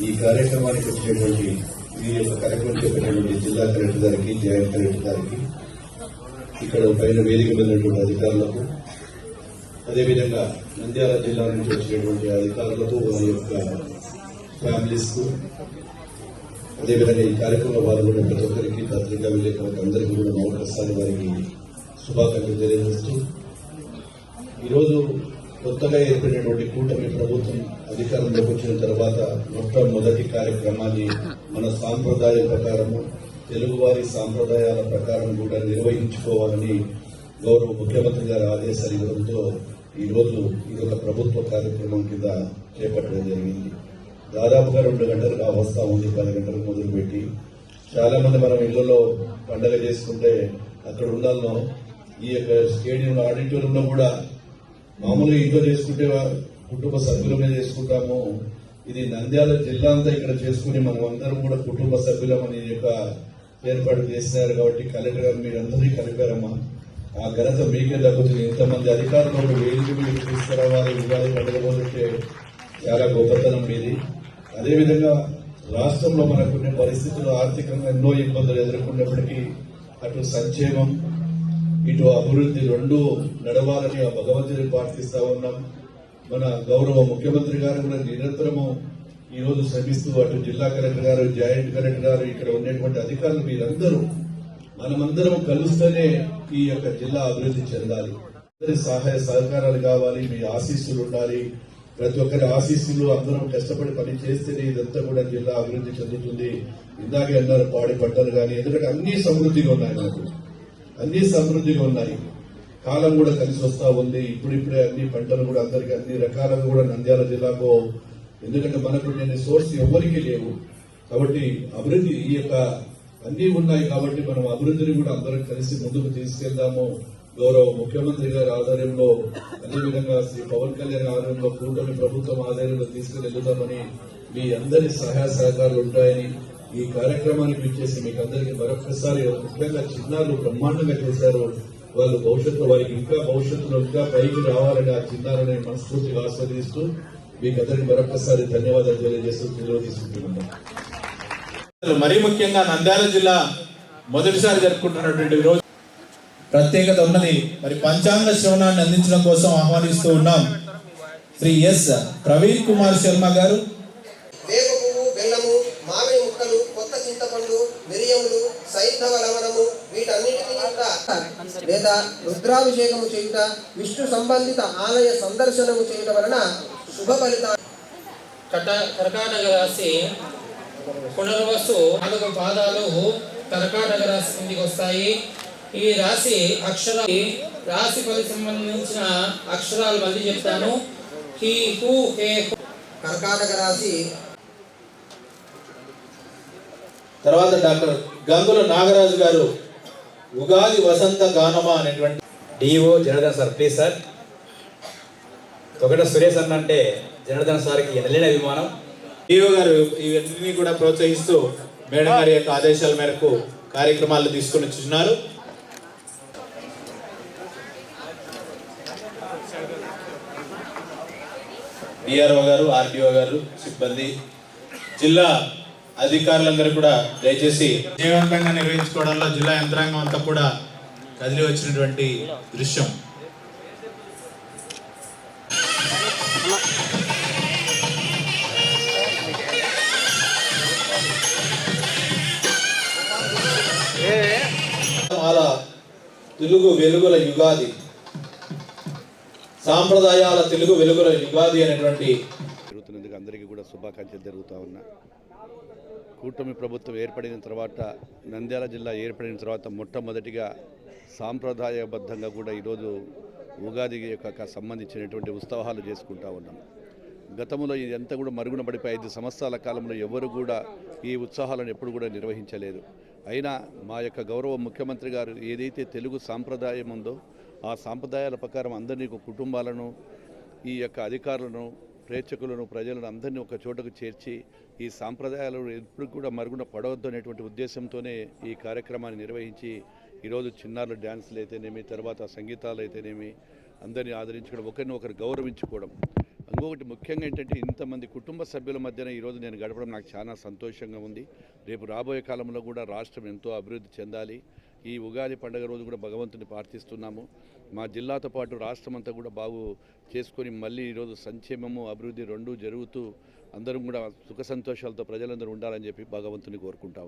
ఈ కార్యక్రమానికి వచ్చినటువంటి ఈ యొక్క కార్యక్రమం చెప్పినటువంటి జిల్లా కలెక్టర్ గారికి జాయింట్ కలెక్టర్ గారికి ఇక్కడ పైన వేదిక మీద అధికారులకు అదేవిధంగా నంద్యాల జిల్లా నుంచి వచ్చినటువంటి అధికారులకు వారి యొక్క ఫ్యామిలీస్కు అదేవిధంగా ఈ కార్యక్రమంలో పాల్గొన్న ప్రతి ఒక్కరికి పత్రికా విలేకరులకు అందరికీ కూడా మరొకసారి వారికి శుభాకాంక్షలు తెలియజేస్తూ ఈరోజు కొత్తగా ఏర్పడినటువంటి కూటమి ప్రభుత్వం అధికారంలోకి వచ్చిన తర్వాత మొట్టమొదటి కార్యక్రమాన్ని మన సాంప్రదాయం ప్రకారము తెలుగువారి సాంప్రదాయాల ప్రకారం కూడా నిర్వహించుకోవాలని గౌరవ ముఖ్యమంత్రి గారి ఆదేశాలు ఇవ్వడంతో ఈ రోజు ప్రభుత్వ కార్యక్రమం కింద చేపట్టడం జరిగింది. దాదాపుగా రెండు గంటలకు ఆ వస్తా ఉంది పది గంటలకు మొదలుపెట్టి. చాలా మంది మనం ఇళ్ళలో పండగ చేసుకుంటే అక్కడ ఉండాలను ఈ యొక్క స్టేడియం ఆడిటోరియంలో కూడా మామూలుగా ఇంట్లో చేసుకుంటే కుటుంబ సభ్యులమే చేసుకుంటాము. ఇది నంద్యాల జిల్లా అంతా ఇక్కడ చేసుకుని మనం అందరం కూడా కుటుంబ సభ్యులం అనే యొక్క ఏర్పాటు చేసినారు కాబట్టి కలెక్టర్ గారు మీరందరినీ కలిపారమ్మా. ఆ ఘనత మీకే దక్కుతుంది ఎంతమంది అధికారులు వేదిక మీరు తీసుకురావాలి ఉగాది పండుగ చాలా గొప్పతనం మీది. అదేవిధంగా రాష్ట్రంలో మనకున్న పరిస్థితులు ఆర్థికంగా ఎన్నో ఇబ్బందులు ఎదుర్కొన్నప్పటికీ అటు సంక్షేమం ఇటు అభివృద్ధి రెండు నడవాలని ఆ భగవంతుని ప్రార్థిస్తా ఉన్నాం. మన గౌరవ ముఖ్యమంత్రి గారు కూడా నిరంతరము ఈ రోజు శ్రమిస్తూ అటు జిల్లా కలెక్టర్ గారు జాయింట్ కలెక్టర్ గారు ఇక్కడ ఉండేటువంటి అధికారులు మీరందరూ మనమందరం కలుస్తేనే ఈ యొక్క జిల్లా అభివృద్ధి చెందాలి. అందరి సహాయ సహకారాలు కావాలి మీ ఆశీస్సులు ఉండాలి. ప్రతి ఒక్కరి ఆశీస్సులు అందరం కష్టపడి పని చేస్తేనే ఇదంతా కూడా జిల్లా అభివృద్ధి చెందుతుంది. ఇందాకే అన్నారు పాడి పంటలు కానీ ఎందుకంటే అన్ని సమృద్ధిగా ఉన్నాయి నాకు అన్ని సమృద్ధిగా ఉన్నాయి. కాలం కూడా కలిసి వస్తా ఉంది. ఇప్పుడిప్పుడే అన్ని పంటలు కూడా అందరికి అన్ని రకాలుగా కూడా నంద్యాల జిల్లాకు ఎందుకంటే మనకు నేను సోర్స్ ఎవరికి లేవు. కాబట్టి అభివృద్ధి ఈ యొక్క అన్ని ఉన్నాయి కాబట్టి మనం అభివృద్ధిని కూడా అందరం కలిసి ముందుకు తీసుకెళ్దాము. గౌరవ ముఖ్యమంత్రి గారి ఆధ్వర్యంలో అదేవిధంగా శ్రీ పవన్ కళ్యాణ్ ఆధ్వర్యంలో కూటమి ప్రభుత్వం ఆధ్వర్యంలో తీసుకుని వెళ్తామని మీ అందరి సహాయ సహకారాలు ఉంటాయని ఈ కార్యక్రమానికి ఇచ్చేసి మీకు అందరికీ మరొకసారి ముఖ్యంగా చిన్నారులు బ్రహ్మాండంగా చేశారు. వాళ్ళు భవిష్యత్తులో వారికి ఇంకా భవిష్యత్తులో ఇంకా పైకి రావాలని ఆ చిన్నారుని మనస్ఫూర్తిగా ఆస్వాదిస్తూ మీకు అందరికీ మరొకసారి ధన్యవాదాలు తెలియజేస్తూ తెలియ తీసుకుంటున్నాను. మరీ ముఖ్యంగా నంద్యాల జిల్లా మొదటిసారి జరుపుకుంటున్నటువంటి రోజు. ప్రత్యేకత ఉన్నది. మరి పంచాంగ శ్రవణాన్ని అందించడం కోసం ఆహ్వానిస్తూ ఉన్నాం. శ్రీ ఎస్. ప్రవీణ్ కుమార్ శర్మ గారు. వేప పువ్వు బెల్లము మామిడి చింతపండు మిరియములు సైంధవ లవణము వీటన్నిటిని లేదా రుద్రాభిషేకము చేయుట విష్ణు సంబంధిత ఆలయ సందర్శనము చేయుట వలన శుభ ఫలితాలు. కట కర్కాటక రాశి పునర్వసు నాలుగు పాదాలు కర్కాటక రాశి కిందికి వస్తాయి. ఈ రాశి అక్షర రాశి ఫలి సంబంధించిన అక్షరాలు మళ్ళీ చెప్తాను. హూ హే హు. కర్కాటక రాశి తర్వాత డాక్టర్ గంగుల నాగరాజు గారు ఉగాది వసంత గానమా అనేటువంటి DO Janardhan sir please sir ఒకట సురేష్ అన్న అంటే జనార్దన్ సార్కి ఎనలేని అభిమానం. డిఓ గారు ఇవన్నీ కూడా ప్రోత్సహిస్తూ మేడం గారి యొక్క ఆదేశాల మేరకు కార్యక్రమాలు తీసుకుని వచ్చిస్తున్నారు డిఆర్ఓ గారు ఆర్డిఓ గారు సిబ్బంది జిల్లా అధికారులందరూ కూడా దయచేసి విజయవంతంగా నిర్వహించుకోవడంలో జిల్లా యంత్రాంగం అంతా కూడా కదిలి వచ్చినటువంటి దృశ్యం. మాల తెలుగు వెలుగుల యుగాది. సాంప్రదాయాల తెలుగు వెలుగుల యుగాది అనేటువంటి అందరికీ కూడా శుభాకాంక్షలు జరుగుతూ ఉన్నా. కూటమి ప్రభుత్వం ఏర్పడిన తర్వాత నంద్యాల జిల్లా ఏర్పడిన తర్వాత మొట్టమొదటిగా సాంప్రదాయబద్ధంగా కూడా ఈరోజు ఉగాది యొక్క సంబంధించినటువంటి ఉత్సవాలు చేసుకుంటూ ఉన్నాం. గతంలో ఇదంతా కూడా మరుగున పడిపోయి ఐదు సంవత్సరాల కాలంలో ఎవరు కూడా ఈ ఉత్సాహాలను ఎప్పుడు కూడా నిర్వహించలేదు. అయినా మా యొక్క గౌరవ ముఖ్యమంత్రి గారు ఏదైతే తెలుగు సాంప్రదాయం ఉందో ఆ సాంప్రదాయాల ప్రకారం అందరినీ కుటుంబాలను ఈ యొక్క అధికారులను ప్రేక్షకులను ప్రజలను అందరినీ ఒక చోటకు చేర్చి ఈ సాంప్రదాయాలు ఎప్పుడు కూడా మరుగున పడవద్దు అనేటువంటి ఉద్దేశంతోనే ఈ కార్యక్రమాన్ని నిర్వహించి ఈరోజు చిన్నారుల డ్యాన్సులు అయితేనేమి తర్వాత సంగీతాలు అయితేనేమి అందరినీ ఆదరించుకోవడం ఒకరిని ఒకరు గౌరవించుకోవడం. ఇంకొకటి ముఖ్యంగా ఏంటంటే ఇంతమంది కుటుంబ సభ్యుల మధ్యన ఈరోజు నేను గడపడం నాకు చాలా సంతోషంగా ఉంది. రేపు రాబోయే కాలంలో కూడా రాష్ట్రం ఎంతో అభివృద్ధి చెందాలి. ఈ ఉగాది పండుగ రోజు కూడా భగవంతుని ప్రార్థిస్తున్నాము. మా జిల్లాతో పాటు రాష్ట్రం అంతా కూడా బాగు చేసుకొని మళ్ళీ ఈరోజు సంక్షేమము అభివృద్ధి రెండూ జరుగుతూ అందరం కూడా సుఖ సంతోషాలతో ప్రజలందరూ ఉండాలని చెప్పి భగవంతుని కోరుకుంటా